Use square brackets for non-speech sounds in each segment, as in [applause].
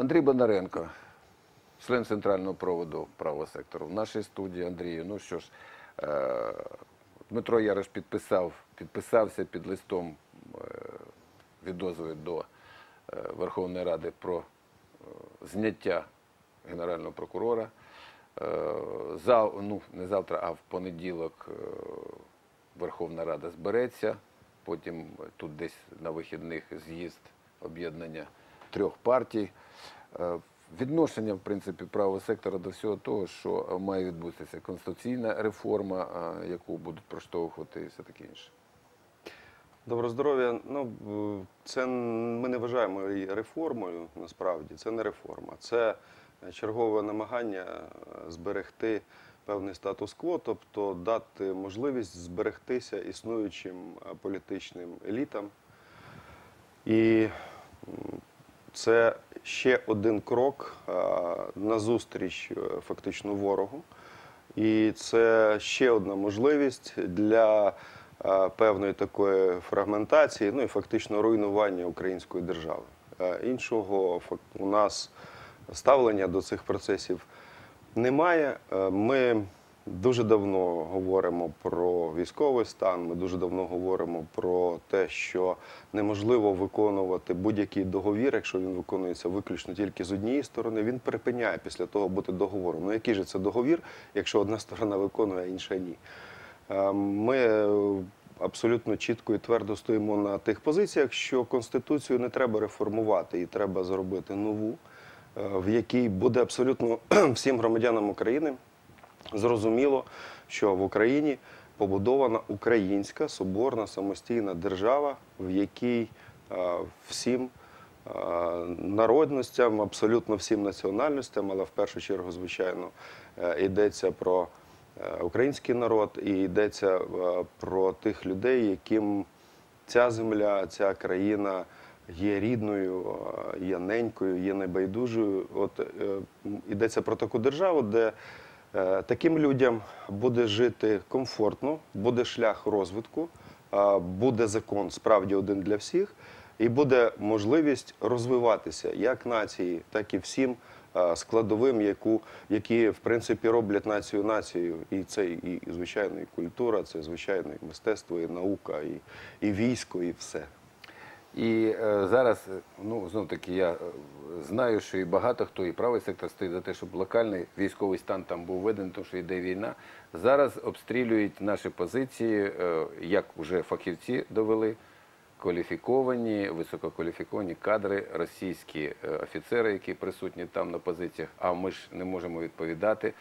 Андрій Бондаренко, член центрального проводу правого сектору. В нашій студії Андрію. Ну що ж, е, Дмитро Ярош підписав, підписався під листом е, відозвою до е, Верховної Ради про зняття генерального прокурора. Зав, ну, не завтра, а в понеділок Верховна Рада збереться. Потім тут десь на вихідних з'їзд об'єднання трьох партій. Е, Відношення, в принципі, правого сектора до всього того, що має відбутися конституційна реформа, е, яку будуть проштовхувати і все таке інше. Доброго здоров'я. Ну е, це ми не вважаємо її реформою. Насправді це не реформа, це чергове намагання е, зберегти певний статус-кво, тобто дати можливість зберегтися існуючим е, політичним елітам. І це ще один крок е, назустріч е, фактично ворогу. І це ще одна можливість для е, певної такої фрагментації, ну і фактично руйнування української держави. Іншого у нас ставлення до цих процесів немає. Ми дуже давно говоримо про військовий стан. Ми дуже давно говоримо про те, що неможливо виконувати будь-який договір, якщо він виконується виключно тільки з однієї сторони. Він припиняє після того бути договором. Ну який же це договір, якщо одна сторона виконує, а інша ні? Е, Ми абсолютно чітко і твердо стоїмо на тих позиціях, що конституцію не треба реформувати і треба зробити нову, е, в якій буде абсолютно [clears throat] всім громадянам України зрозуміло, що в Україні побудована українська соборна самостійна держава, в якій е, всім е, народностям, абсолютно всім національностям, але в першу чергу, звичайно, е, йдеться про український народ і йдеться про тих людей, яким ця земля, ця країна є рідною, є ненькою, є небайдужою. От е, йдеться про таку державу, де таким людям буде жити комфортно, буде шлях розвитку, е, буде закон справді один для всіх, і буде можливість розвиватися як нації, так і всім е, складовим, яку, які в принципі роблять націю нацією. І це і звичайно і культура, це звичайно і мистецтво, і наука, і, і військо, і все. І е, зараз, ну знов таки, я е, знаю, що і багато хто, і правий сектор стоїть за те, щоб локальний військовий стан там був введений, тому що йде війна. Зараз обстрілюють наші позиції, е, як вже фахівці довели, кваліфіковані, висококваліфіковані кадри, російські офіцери, які присутні там на позиціях. А ми ж не можемо відповідати.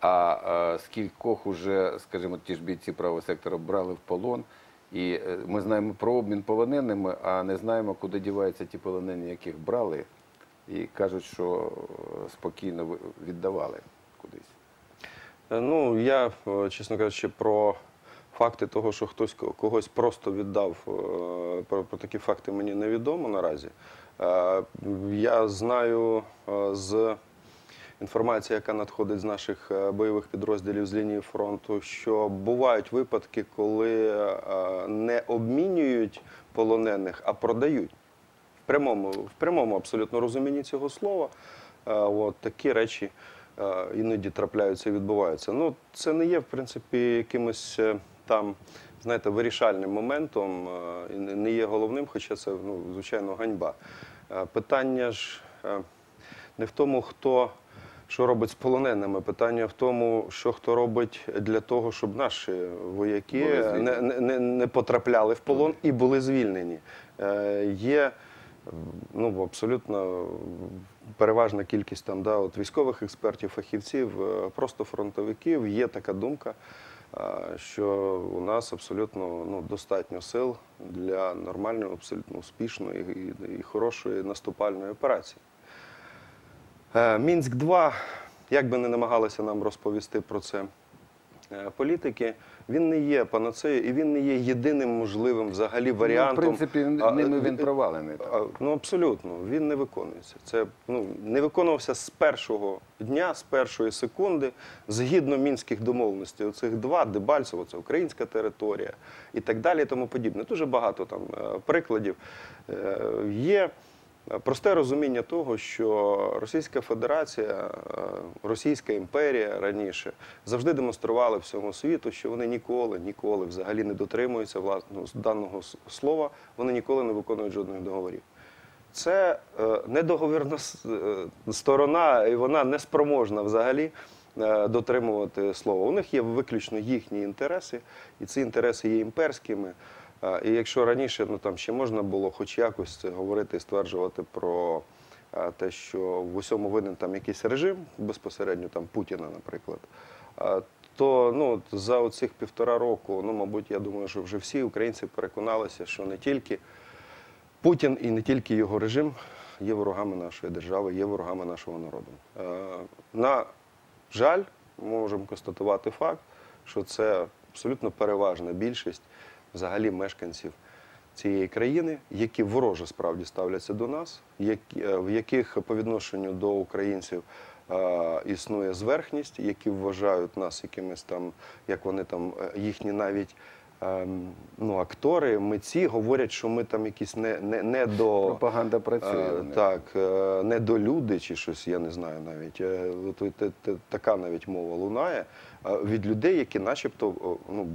А скількох уже, скажімо, ті ж бійці правого сектора брали в полон. І е, ми знаємо про обмін полоненими, а не знаємо, куди діваються ті полонені, яких брали, і кажуть, що е, спокійно віддавали кудись. Е, Ну, я, чесно кажучи, про факти того, що хтось когось просто віддав, про, про такі факти мені невідомо наразі. Я знаю з інформації, яка надходить з наших е, бойових підрозділів з лінії фронту, що бувають випадки, коли е, не обмінюють полонених, а продають. В прямому, в прямому абсолютно розумінні цього слова. Е, От такі речі іноді трапляються і відбуваються. Ну, це не є, в принципі, якимось там, знаєте, вирішальним моментом, не- є головним, хоча це, ну, звичайно, ганьба. Питання ж не в тому, хто що робить з полоненими. Питання в тому, що хто робить для того, щоб наші вояки не, не, не, не потрапляли в полон і були звільнені. Е, є ну, абсолютно переважна кількість там, да, от військових експертів, фахівців, е, просто фронтовиків. Є така думка, е, що у нас абсолютно ну, достатньо сил для нормальної, абсолютно успішної і, і хорошої наступальної операції. Е, Мінськ 2 як би не намагалися нам розповісти про це е, політики, він не є панацеєю і він не є єдиним можливим взагалі варіантом. Ну, в принципі, А, ними е, він провалений. а, Ну абсолютно, він не виконується. Це ну не виконувався з першого дня, з першої секунди, згідно мінських домовленостей. Оцих два Дебальцево, це українська територія і так далі, і тому подібне. Дуже багато там прикладів є. Е, Просте розуміння того, що Російська Федерація, е, Російська імперія раніше завжди демонстрували всьому світу, що вони ніколи, ніколи взагалі не дотримуються власного даного слова, вони ніколи не виконують жодних договорів. Це е, недоговірна е, сторона, і вона не спроможна взагалі дотримувати слова. У них є виключно їхні інтереси, і ці інтереси є імперськими. І якщо раніше ну, там ще можна було хоч якось говорити і стверджувати про те, що в усьому винен там якийсь режим, безпосередньо там Путіна, наприклад, то ну, за оцих півтора року, ну, мабуть, я думаю, що вже всі українці переконалися, що не тільки Путін і не тільки його режим є ворогами нашої держави, є ворогами нашого народу. На жаль, можемо констатувати факт, що це абсолютно переважна більшість взагалі мешканців цієї країни, які вороже справді ставляться до нас, які- е, в яких по відношенню до українців е, існує зверхність, які вважають нас якимись там, як вони там, е, їхні навіть ем, ну, актори, митці говорять, що ми там якісь не, не, не до. Пропаганда працює. Е, у них. Так, е, чи щось, я не знаю навіть. Така навіть мова лунає від людей, які начебто ну,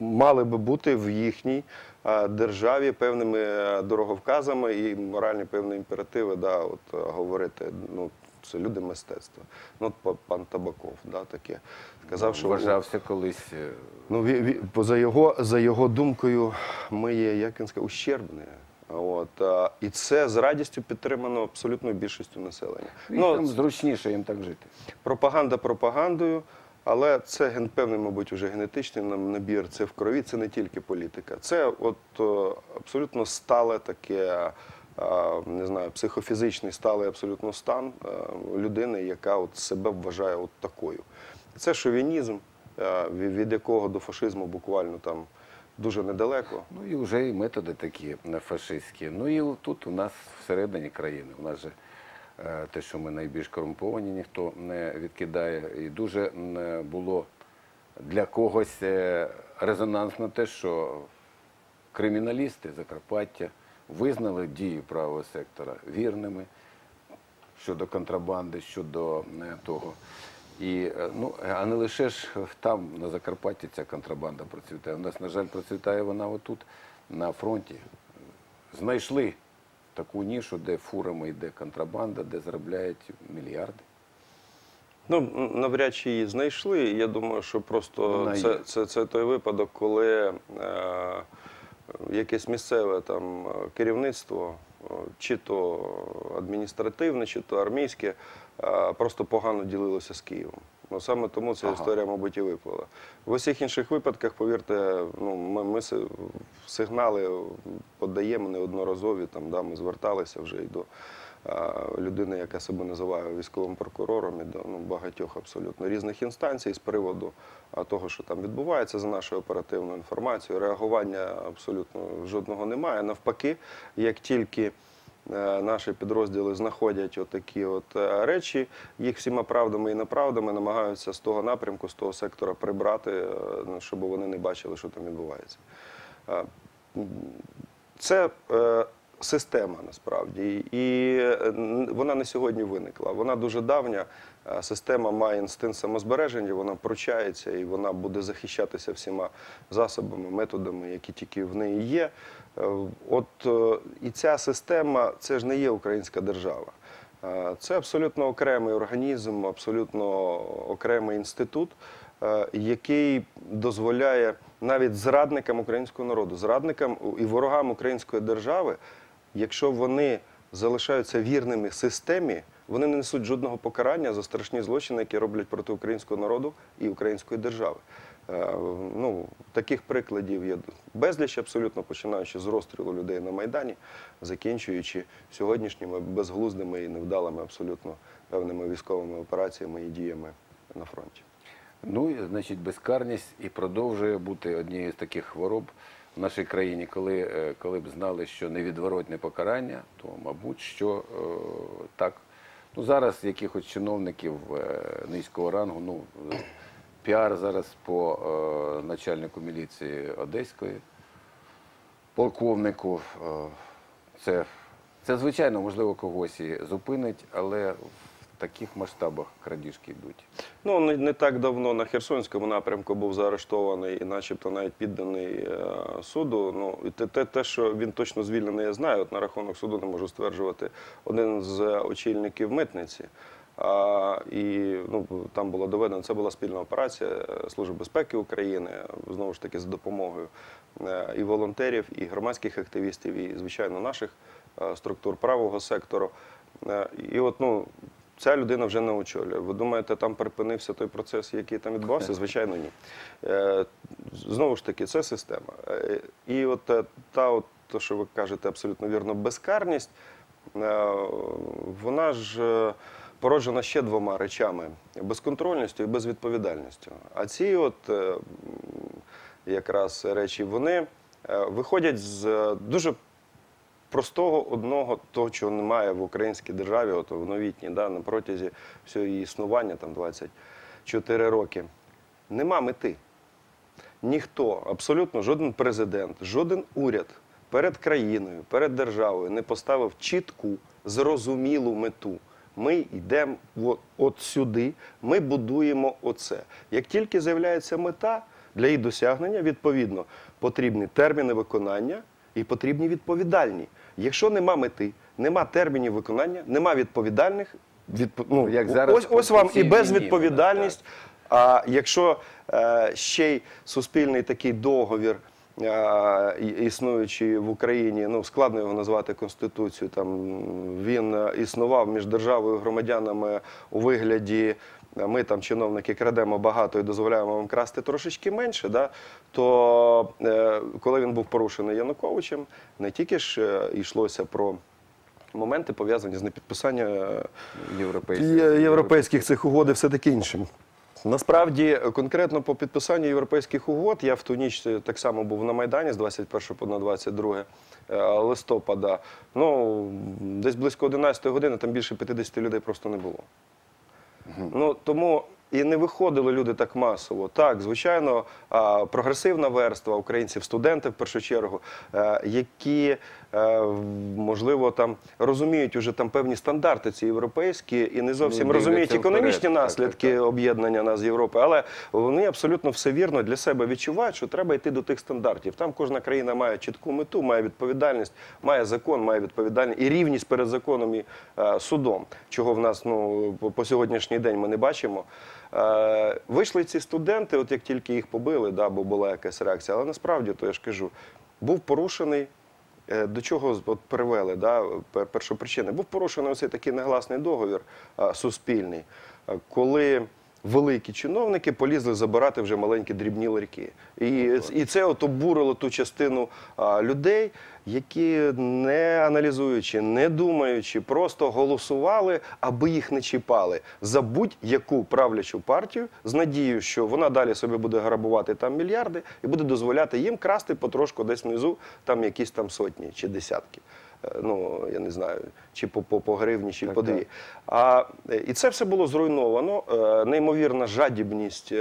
мали би бути в їхній е, державі певними е, дороговказами і моральні певні імперативи, да, от, е, говорити. Ну, це люди мистецтва. Ну, от пан Табаков, да, таке. Сказав, що Вважався колись. е, Ну, ві- ві- по- за його, за його думкою, ми є, як він сказав, ущербні. От, а, і це з радістю підтримано абсолютною більшістю населення. їм Ну, там зручніше їм так жити. пропаганда пропагандою, але це ген- певний, мабуть, уже генетичний набір, це в крові, це не тільки політика. Це от е, абсолютно стале таке, е, не знаю, психофізичний сталий абсолютно стан е, людини, яка от себе вважає от такою. Це шовінізм, від якого до фашизму буквально там дуже недалеко. Ну і вже і методи такі фашистські. Ну і тут у нас всередині країни. У нас же те, що ми найбільш корумповані, ніхто не відкидає. І дуже е, було для когось е, резонансно те, що криміналісти Закарпаття визнали дії правого сектора вірними щодо контрабанди, щодо е, того. І, е, ну, а не лише ж там, на Закарпатті, ця контрабанда процвітає. У нас, на жаль, процвітає вона отут, на фронті. Знайшли таку нішу, де фурами йде контрабанда, де заробляють мільярди. Ну, навряд чи її знайшли. Я думаю, що просто це, це, це той випадок, коли е, якесь місцеве там е, керівництво, е, чи то адміністративне, чи то армійське, е, просто погано ділилося з Києвом. Ну, саме тому ця Ага. історія, мабуть, і виплила. В усіх інших випадках, повірте, ну, ми, ми сигнали подаємо неодноразові, там, да, ми зверталися вже і до людини, яка себе називає військовим прокурором, і до ну, багатьох абсолютно різних інстанцій з приводу того, що там відбувається за нашою оперативною інформацією. Реагування абсолютно жодного немає. Навпаки, як тільки наші підрозділи знаходять отакі от е, речі, їх всіма правдами і неправдами намагаються з того напрямку, з того сектора прибрати, е, ну, щоб вони не бачили, що там відбувається. Е, Це е, система насправді, і е, вона не сьогодні виникла. Вона дуже давня. Е, Система має інстинкт самозбереження, вона пручається і вона буде захищатися всіма засобами, методами, які тільки в неї є. Е, От е, і ця система це ж не є українська держава. Е, Це абсолютно окремий організм, абсолютно окремий інститут, який дозволяє навіть зрадникам українського народу, зрадникам і ворогам української держави, якщо вони залишаються вірними системі, вони не несуть жодного покарання за страшні злочини, які роблять проти українського народу і української держави. Е, Ну, таких прикладів є безліч абсолютно, починаючи з розстрілу людей на Майдані, закінчуючи сьогоднішніми безглуздими і невдалими абсолютно певними військовими операціями і діями на фронті. Ну, і, значить, безкарність і продовжує бути однією з таких хвороб в нашій країні. Коли, е, коли б знали, що невідворотне покарання, то, мабуть, що е, так. Ну, зараз якихось чиновників е, низького рангу, ну, піар зараз по е, начальнику міліції Одеської, полковнику, е, це Це, звичайно, можливо, когось і зупинить, але в таких масштабах крадіжки йдуть. Ну, не, не так давно на Херсонському напрямку був заарештований і начебто навіть підданий е, суду. Ну, те, те, те, що він точно звільнений, я знаю. От на рахунок суду не можу стверджувати один з очільників митниці. І ну, там було доведено, це була спільна операція Служби безпеки України, знову ж таки, за допомогою е, і волонтерів, і громадських активістів, і, звичайно, наших е, структур правого сектору. Е, І от, ну, ця людина вже не очолює. Ви думаєте, там припинився той процес, який там відбувався? Звичайно, ні. Знову ж таки, це система. І от та, от, то, що ви кажете, абсолютно вірно, безкарність, вона ж породжена ще двома речами: безконтрольністю і безвідповідальністю. А ці от е, якраз речі, вони е, виходять з е, дуже простого одного, того, чого немає в українській державі, от в новітній, да, на протязі всього її існування, там 24 роки. Нема мети. Ніхто, абсолютно жоден президент, жоден уряд перед країною, перед державою не поставив чітку, зрозумілу мету. Ми йдемо от, сюди, ми будуємо оце. Як тільки з'являється мета для її досягнення, відповідно, потрібні терміни виконання і потрібні відповідальні. Якщо нема мети, нема термінів виконання, нема відповідальних, відп... ну, Як зараз ось, ось вам і безвідповідальність. А якщо е, ще й суспільний такий договір, існуючий в Україні, ну складно його назвати конституцією, там він існував між державою і громадянами у вигляді. Ми там, чиновники, крадемо багато і дозволяємо вам красти трошечки менше. Да? То е, коли він був порушений Януковичем, не тільки ж е, йшлося про моменти пов'язані з непідписанням е, Європейські. Є- європейських цих угод і все таке інше. Насправді, конкретно по підписанню європейських угод, я в ту ніч е, так само був на Майдані з 21 по на 22 е, листопада. Ну, десь близько 11 години там більше 50 людей просто не було. Ну, тому і не виходили люди так масово. Так, звичайно, прогресивна верства українців, студенти в першу чергу, е, які, можливо, там розуміють уже там певні стандарти ці європейські і не зовсім Ну, розуміють економічні вперед. Наслідки так, так. об'єднання нас з Європи, але вони абсолютно все вірно для себе відчувають, що треба йти до тих стандартів. Там кожна країна має чітку мету, має відповідальність, має закон, має відповідальність і рівність перед законом і е, судом, чого в нас ну по, по сьогоднішній день ми не бачимо. Е, вийшли ці студенти, от як тільки їх побили, да, бо була якась реакція. Але насправді, то я ж кажу, був порушений. Е, До чого от привели да, пер- першопричини? Був порушений оцей такий негласний договір суспільний, коли великі чиновники полізли забирати вже маленькі дрібні ларьки. І, і це от обурило ту частину а, людей, які не аналізуючи, не думаючи, просто голосували, аби їх не чіпали за будь-яку правлячу партію з надією, що вона далі собі буде грабувати там мільярди і буде дозволяти їм красти потрошку десь внизу там якісь там сотні чи десятки. Е, Ну, я не знаю, чи по, по, по гривні, чи Так, по так. дві. А, е, і це все було зруйновано. Е, Неймовірна жадібність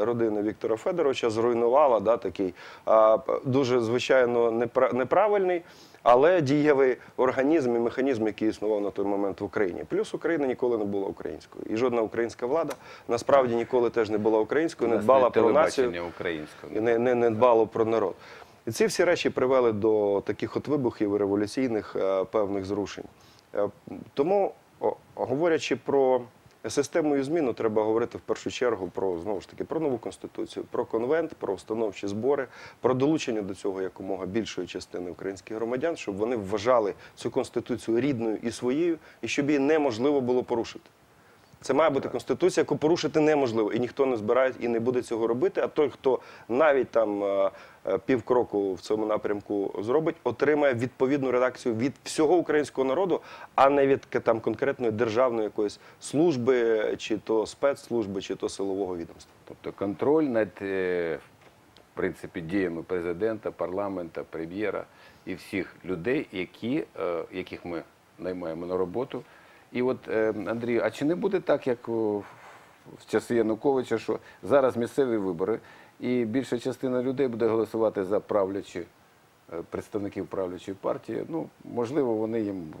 родини Віктора Федоровича зруйнувала да, такий а, дуже, звичайно, непра- неправильний, але дієвий організм і механізм, який існував на той момент в Україні. Плюс Україна ніколи не була українською. І жодна українська влада насправді ніколи теж не була українською, не дбала про націю і не, не, не дбало про народ. І ці всі речі привели до таких от вибухів і революційних е, певних зрушень. Е, тому, говорячи про систему і зміну, треба говорити в першу чергу про знову ж таки про нову конституцію, про конвент, про установчі збори, про долучення до цього якомога більшої частини українських громадян, щоб вони вважали цю конституцію рідною і своєю, і щоб її неможливо було порушити. Це має бути конституція, яку порушити неможливо, і ніхто не збирає і не буде цього робити. А той, хто навіть там е, е, півкроку в цьому напрямку зробить, отримає відповідну редакцію від всього українського народу, а не від там конкретної державної якоїсь служби, чи то спецслужби, чи то силового відомства. Тобто контроль над е, в принципі, діями президента, парламента, прем'єра і всіх людей, які, яких ми наймаємо на роботу. І от, е, Андрій, а чи не буде так, як в часи Януковича, що зараз місцеві вибори, і більша частина людей буде голосувати за правлячі е, представників правлячої партії. Ну, можливо, вони їм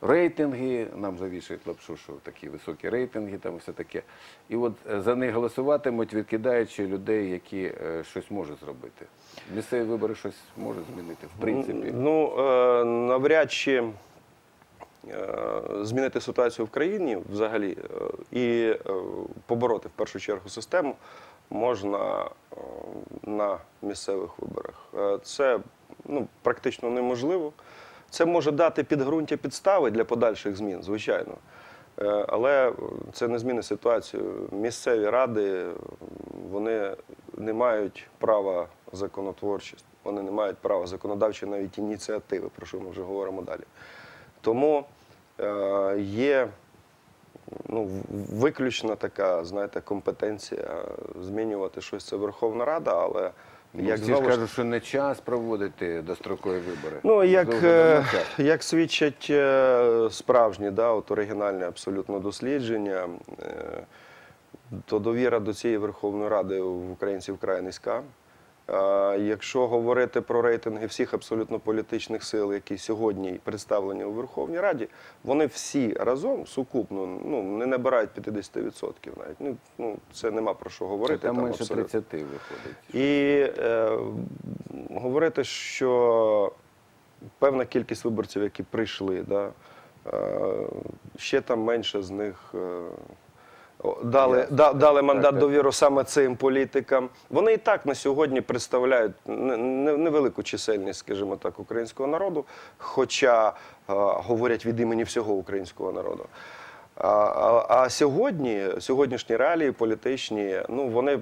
рейтинги, нам завішують лапшу, що такі високі рейтинги, там все таке. І от е, за них голосуватимуть, відкидаючи людей, які щось можуть зробити. Місцеві вибори щось можуть змінити, в принципі. Ну, навряд чи змінити ситуацію в країні взагалі е, і е, побороти в першу чергу систему можна е, на місцевих виборах. Е, Це ну, практично неможливо. Це може дати підґрунтя підстави для подальших змін, звичайно. Е, Але це не змінить ситуацію. Місцеві ради е, вони не мають права законотворчості, вони не мають права законодавчої навіть ініціативи, про що ми вже говоримо далі. Тому е, є ну, в- виключна така, знаєте, компетенція змінювати щось. Це Верховна Рада, але Ну, як всі знову ж кажуть, що не час проводити дострокові вибори. Ну, як, е, як свідчать е, справжні, да, от оригінальні абсолютно дослідження, е, то довіра до цієї Верховної Ради в українців вкрай низька. Якщо говорити про рейтинги всіх абсолютно політичних сил, які сьогодні представлені у Верховній Раді, вони всі разом сукупно ну, не набирають 50% навіть. Ну, ну, це нема про що Це говорити. там менше абсолютно. 30 виходить. І е, говорити, що певна кількість виборців, які прийшли, да, е, ще там менше з них е, дали, да, дали мандат довіру саме цим політикам. Вони і так на сьогодні представляють не- не- невелику чисельність, скажімо так, українського народу, хоча е, говорять від імені всього українського народу. А, а, сьогодні, сьогоднішні реалії політичні, ну вони,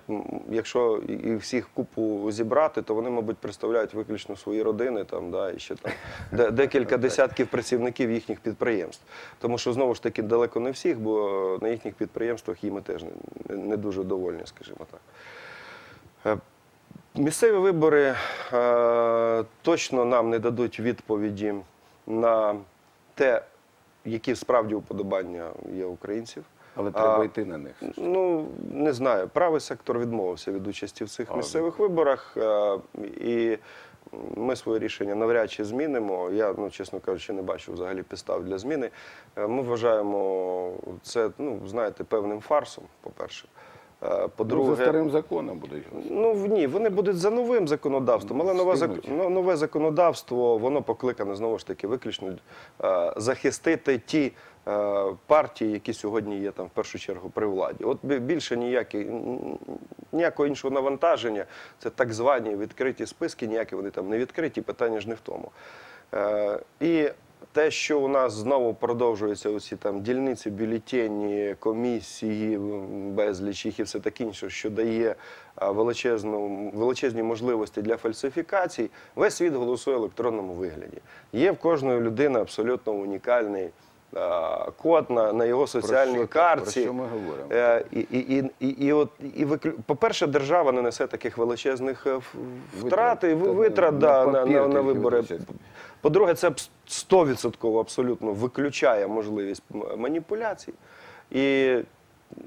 якщо і- всіх купу зібрати, то вони, мабуть, представляють виключно свої родини там, да, і ще там де- декілька десятків працівників їхніх підприємств. Тому що знову ж таки далеко не всіх, бо на їхніх підприємствах їм теж не, не дуже довольні, скажімо так. Е, Місцеві вибори е, точно нам не дадуть відповіді на те, які справді уподобання є українців. Але треба А, йти на них. Ну, не знаю. Правий сектор відмовився від участі в цих А, місцевих виборах. е, І ми своє рішення навряд чи змінимо. Я, ну, чесно кажучи, не бачу взагалі підстав для зміни. Е, Ми вважаємо це, ну, знаєте, певним фарсом, по-перше. Е, Ну, за старим законом будуть. Ну ні, вони будуть за новим законодавством, але нове, зак- нове законодавство воно покликане знову ж таки виключно е, захистити ті е, партії, які сьогодні є там в першу чергу при владі. От більше ніякі, ніякого іншого навантаження. Це так звані відкриті списки, ніякі вони там не відкриті. Питання ж не в тому. Е, і те, що у нас знову продовжуються оці там дільниці, бюлетені, комісії, безліч їх і все таке інше, що дає величезну, величезні можливості для фальсифікацій, весь світ голосує в електронному вигляді. Є в кожної людини абсолютно унікальний код на, на його соціальній що- карті. про що ми говоримо? Е, І, і, і, і, і, от, і виклю- по-перше, держава не несе таких величезних е, втрат і Витрат. Витрат на да, на, на, на вибори. По-друге, це б 100% абсолютно виключає можливість маніпуляцій. І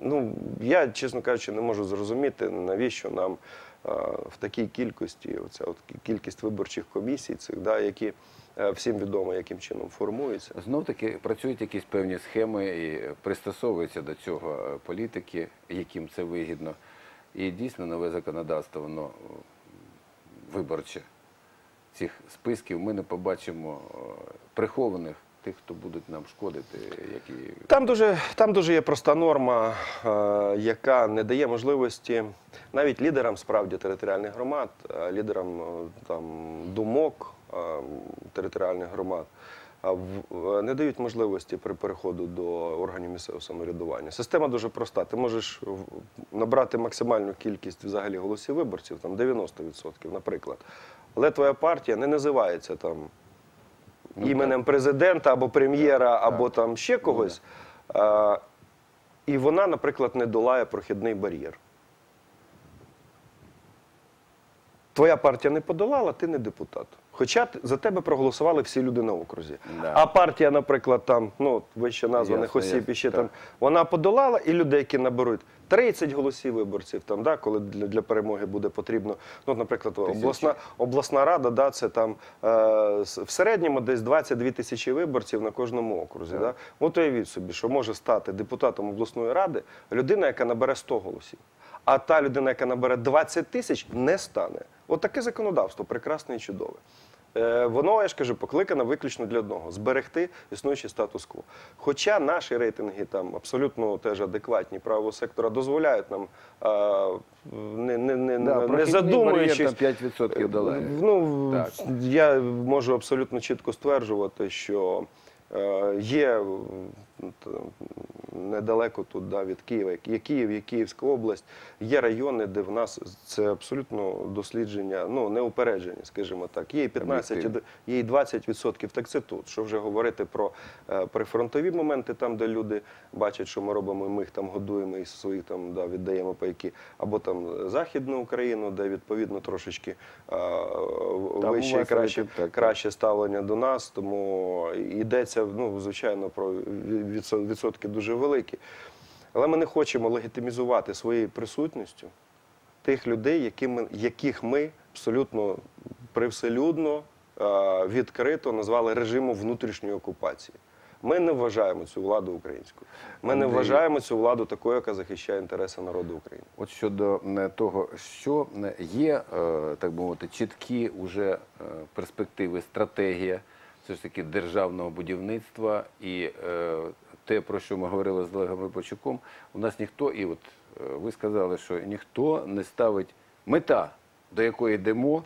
ну, я, чесно кажучи, не можу зрозуміти, навіщо нам е, в такій кількості, оця от кількість виборчих комісій, цих, да, які е, всім відомо, яким чином формуються. Знов таки працюють якісь певні схеми і пристосовуються до цього е, політики, яким це вигідно. І дійсно нове законодавство, воно виборче цих списків. Ми не побачимо е, прихованих тих, хто будуть нам шкодити, які Там дуже, там дуже є проста норма, е, яка не дає можливості навіть лідерам справді територіальних громад, е, лідерам там, думок територіальних громад. в- Не дають можливості при переходу до органів місцевого самоврядування. Система дуже проста. Ти можеш набрати максимальну кількість взагалі голосів виборців, там 90%, наприклад. Але твоя партія не називається там Ну, іменем президента або прем'єра, або там ще когось. А, і вона, наприклад, не долає прохідний бар'єр. твоя партія не подолала, ти не депутат. Хоча за тебе проголосували всі люди на окрузі. Да. А партія, наприклад, там, ну, вище названих Ясно, осіб і ще так. там, вона подолала, і людей, які наберуть 30 голосів виборців, там, да, коли для, для перемоги буде потрібно. Ну, от, наприклад, обласна, обласна рада, да, це там е, в середньому десь 22 тисячі виборців на кожному окрузі. Да? От уявіть собі, що може стати депутатом обласної ради людина, яка набере 100 голосів. А та людина, яка набере 20 тисяч, не стане. От таке законодавство прекрасне і чудове. Е, Воно, я ж кажу, покликане виключно для одного зберегти існуючий статус-кво. Хоча наші рейтинги там абсолютно теж адекватні правого сектора дозволяють нам а, не, не, не, Да, не задумуючись. там 5% долає. Ну, Так. я можу абсолютно чітко стверджувати, що е, є недалеко тут да, від Києва, є Київ, є Київська область, є райони, де в нас це абсолютно дослідження, ну, неупереджені, скажімо так. Є і 15, і є і 20%, так це тут. Що вже говорити про е, прифронтові моменти, там, де люди бачать, що ми робимо, і ми їх там годуємо і своїх там да, віддаємо пайки, або там Західну Україну, де відповідно трошечки е, вище і краще, краще ставлення до нас, тому йдеться, ну, звичайно, про відсотки дуже великі. Але ми не хочемо легітимізувати своєю присутністю тих людей, якими, яких ми абсолютно привселюдно, відкрито назвали режимом внутрішньої окупації. Ми не вважаємо цю владу українською. Ми не вважаємо цю владу такою, яка захищає інтереси народу України. От щодо е, того, що е, є, е, так би мовити, чіткі уже е, перспективи, стратегія все ж таки державного будівництва і е, те, про що ми говорили з Олегом Рибачуком, у нас ніхто, і от е, ви сказали, що ніхто не ставить мета, до якої йдемо,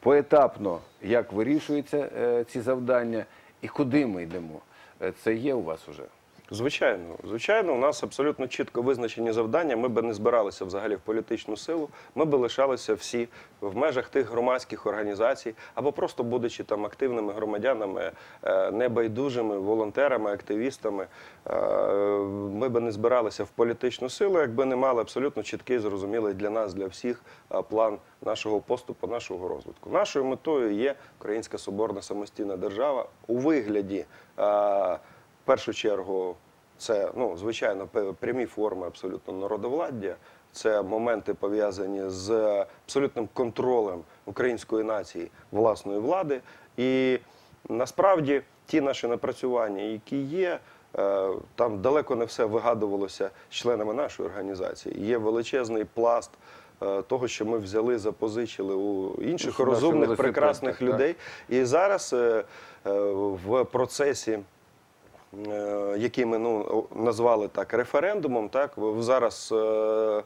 поетапно, як вирішуються е, ці завдання і куди ми йдемо. Е, Це є у вас уже. Звичайно, звичайно, у нас абсолютно чітко визначені завдання. Ми би не збиралися взагалі в політичну силу. Ми би лишалися всі в межах тих громадських організацій, або просто будучи там активними громадянами, е, небайдужими, волонтерами, активістами. Е, Ми би не збиралися в політичну силу, якби не мали абсолютно чіткий, зрозумілий для нас, для всіх е, план нашого поступу, нашого розвитку. Нашою метою є Українська соборна самостійна держава у вигляді. В першу чергу, це ну, звичайно прямі форми абсолютно народовладдя. Це моменти пов'язані з абсолютним контролем української нації власної влади. І насправді ті наші напрацювання, які є, е, там далеко не все вигадувалося членами нашої організації. Є величезний пласт. е, Того, що ми взяли, запозичили у інших розумних, прекрасних людей. І зараз е, в процесі е, який ми ну, назвали так референдумом, так зараз е, е,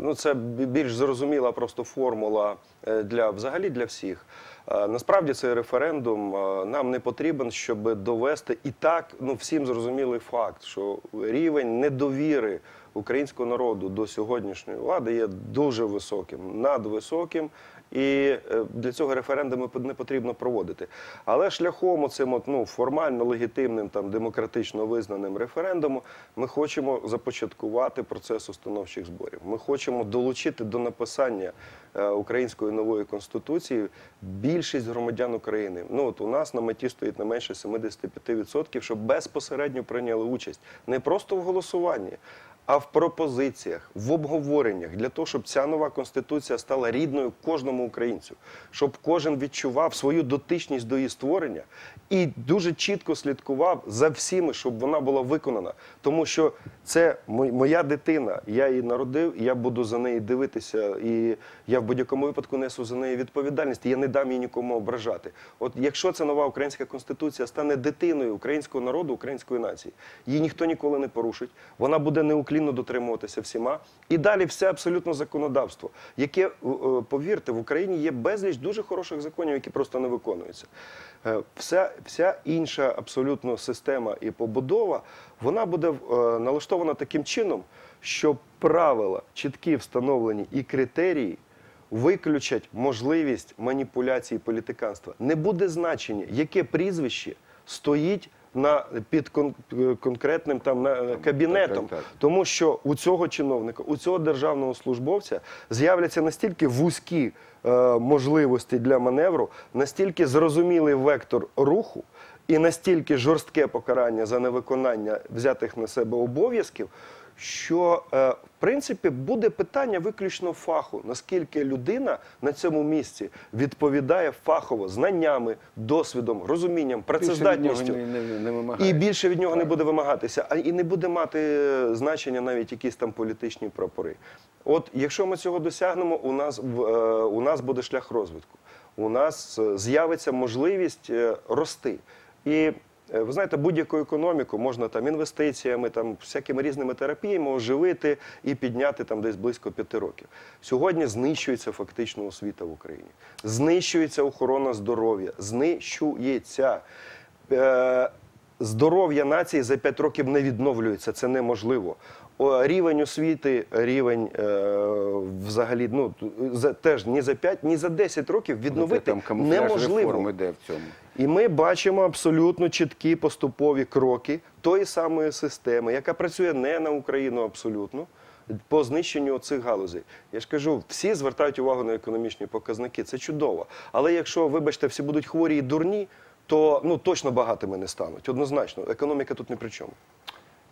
ну, це більш зрозуміла просто формула для взагалі для всіх. Насправді цей референдум нам не потрібен, щоб довести і так ну, всім зрозумілий факт, що рівень недовіри українського народу до сьогоднішньої влади є дуже високим, надвисоким. І е, для цього референдуми не потрібно проводити. Але шляхом оцим ну, формально легітимним, там, демократично визнаним референдумом ми хочемо започаткувати процес установчих зборів. Ми хочемо долучити до написання е, української нової конституції більшість громадян України. Ну от у нас на меті стоїть не менше 75%, щоб безпосередньо прийняли участь не просто в голосуванні, а в пропозиціях, в обговореннях для того, щоб ця нова конституція стала рідною кожному українцю, щоб кожен відчував свою дотичність до її створення і дуже чітко слідкував за всіми, щоб вона була виконана. Тому що це моя дитина, я її народив, я буду за неї дивитися, і я в будь-якому випадку несу за неї відповідальність. Я не дам її нікому ображати. От якщо ця нова українська конституція стане дитиною українського народу, української нації, її ніхто ніколи не порушить. Вона буде неуклінно дотримуватися всіма. І далі все абсолютно законодавство, яке, е, повірте, в Україні є безліч дуже хороших законів, які просто не виконуються. Е, Вся, вся інша абсолютно система і побудова, вона буде е, налаштована таким чином, що правила чіткі встановлені і критерії виключать можливість маніпуляції політиканства. Не буде значення, яке прізвище стоїть на під кон, конкретним там на кабінетом, так, так. тому що у цього чиновника, у цього державного службовця з'являться настільки вузькі е, можливості для маневру, настільки зрозумілий вектор руху і настільки жорстке покарання за невиконання взятих на себе обов'язків. Що е, в принципі буде питання виключно фаху, наскільки людина на цьому місці відповідає фахово знаннями, досвідом, розумінням, працездатністю. Більше від нього не, не, не. І більше від нього не буде вимагатися, а і не буде мати е, значення навіть якісь там політичні прапори. От якщо ми цього досягнемо, у нас е, у нас буде шлях розвитку. У нас з'явиться можливість рости. І ви знаєте, будь-яку економіку можна там інвестиціями, там всякими різними терапіями оживити і підняти там десь близько п'яти років. Сьогодні знищується фактично освіта в Україні, знищується охорона здоров'я, знищується. Е, Здоров'я нації за 5 років не відновлюється, це неможливо. Рівень освіти, рівень е, взагалі, ну за теж ні за 5, ні за 10 років Ну, відновити там неможливо. іде в цьому. І ми бачимо абсолютно чіткі поступові кроки тої самої системи, яка працює не на Україну абсолютно. По знищенню цих галузей. Я ж кажу, всі звертають увагу на економічні показники. Це чудово. Але якщо, вибачте, всі будуть хворі і дурні, то ну точно багатими не стануть. Однозначно, економіка тут не при чому.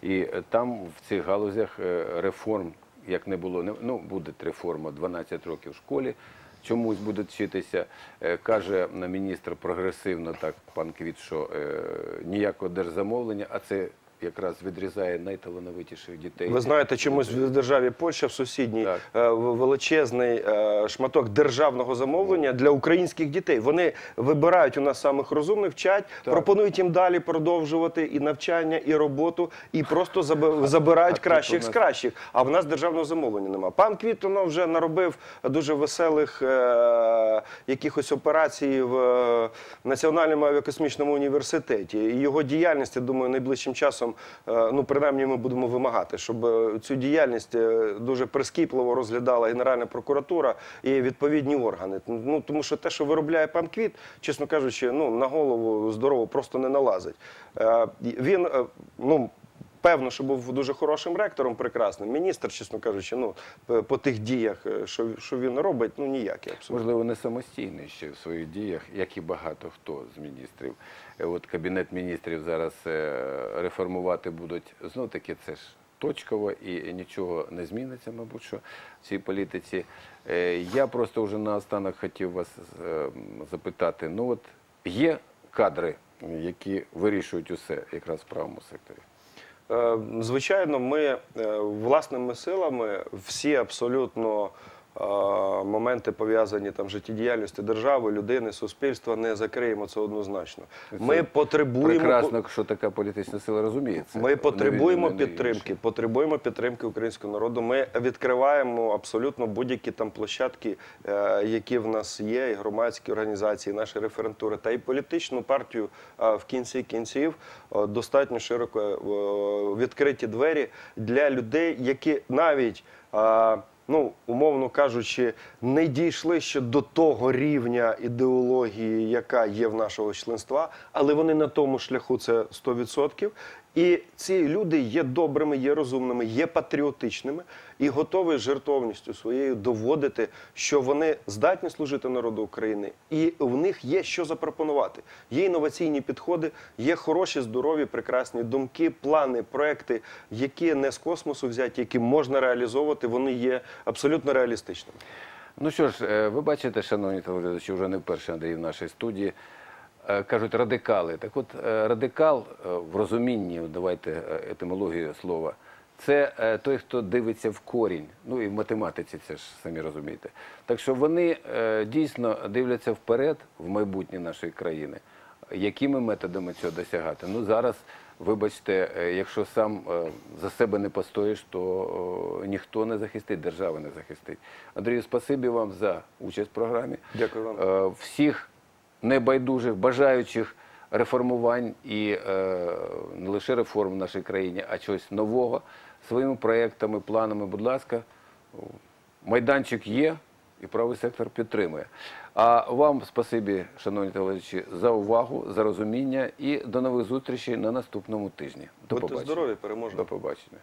І е, там в цих галузях е, реформ, як не було, ну буде реформа 12 років в школі. Чомусь будуть вчитися, Е, каже міністр прогресивно, так пан Квіт, що е, ніякого держзамовлення, а це якраз відрізає найталановитіших дітей. Ви знаєте, чомусь в державі Польща в сусідній е, величезний е, шматок державного замовлення для українських дітей. Вони вибирають у нас самих розумних, вчать, Так. пропонують їм далі продовжувати і навчання, і роботу, і просто заби- забирають а кращих з кращих. А в нас державного замовлення немає. Пан Квітонов вже наробив дуже веселих е, якихось операцій в е, Національному авіакосмічному університеті. І його діяльність, я думаю, найближчим часом, е, ну принаймні, ми будемо вимагати, щоб е, цю діяльність е, дуже прискіпливо розглядала Генеральна прокуратура і відповідні органи. Ну тому що те, що виробляє пан Квіт, чесно кажучи, ну на голову здорово просто не налазить. Він ну. Певно, що був дуже хорошим ректором, прекрасним. Міністр, чесно кажучи, ну по тих діях, е, що, що він робить, ну ніякий абсолютно. Можливо, не самостійний ще в своїх діях, як і багато хто з міністрів. Е, От кабінет міністрів зараз е, реформувати будуть. Знов таки це ж точково і нічого не зміниться, мабуть, що в цій політиці. Я просто вже наостанок хотів вас запитати: ну от є кадри, які вирішують усе якраз в правому секторі. Е, Звичайно, ми е, власними силами всі абсолютно моменти пов'язані там з життєдіяльністю держави, людини, суспільства не закриємо це однозначно. Ми Це потребуємо Прекрасно, що така політична сила розуміє це. Ми потребуємо Не він, не підтримки, потребуємо підтримки українського народу. Ми відкриваємо абсолютно будь-які там площадки, е, які в нас є, і громадські організації, наші референтури, та й політичну партію е, в кінці кінців е, достатньо широко відкриті двері для людей, які навіть. Ну, умовно кажучи, не дійшли ще до того рівня ідеології, яка є в нашого членства, але вони на тому шляху це 100%. І ці люди є добрими, є розумними, є патріотичними і готові жертовністю своєю доводити, що вони здатні служити народу України, і в них є що запропонувати. Є інноваційні підходи, є хороші, здорові, прекрасні думки, плани, проекти, які не з космосу взяті, які можна реалізовувати. Вони є абсолютно реалістичними. Ну що ж, е, ви бачите, шановні телеглядачі, вже не вперше Андрій в нашій студії. Е, Кажуть радикали. Так от, е, радикал е, в розумінні, давайте етимологію слова, це той, хто дивиться в корінь. Ну і в математиці це ж самі розумієте. Так що вони дійсно дивляться вперед, в майбутнє нашої країни. Якими методами цього досягати? Ну зараз, вибачте, якщо сам за себе не постоїш, то ніхто не захистить, держава не захистить. Андрію, спасибі вам за участь в програмі. Дякую вам. Всіх небайдужих, бажаючих реформувань і е, не лише реформ в нашій країні, а чогось нового своїми проектами, планами. Будь ласка, майданчик є, і правий сектор підтримує. А вам спасибі, шановні телеглядачі, за увагу, за розуміння і до нових зустрічей на наступному тижні. До Будьте побачення. здорові, переможемо. До побачення.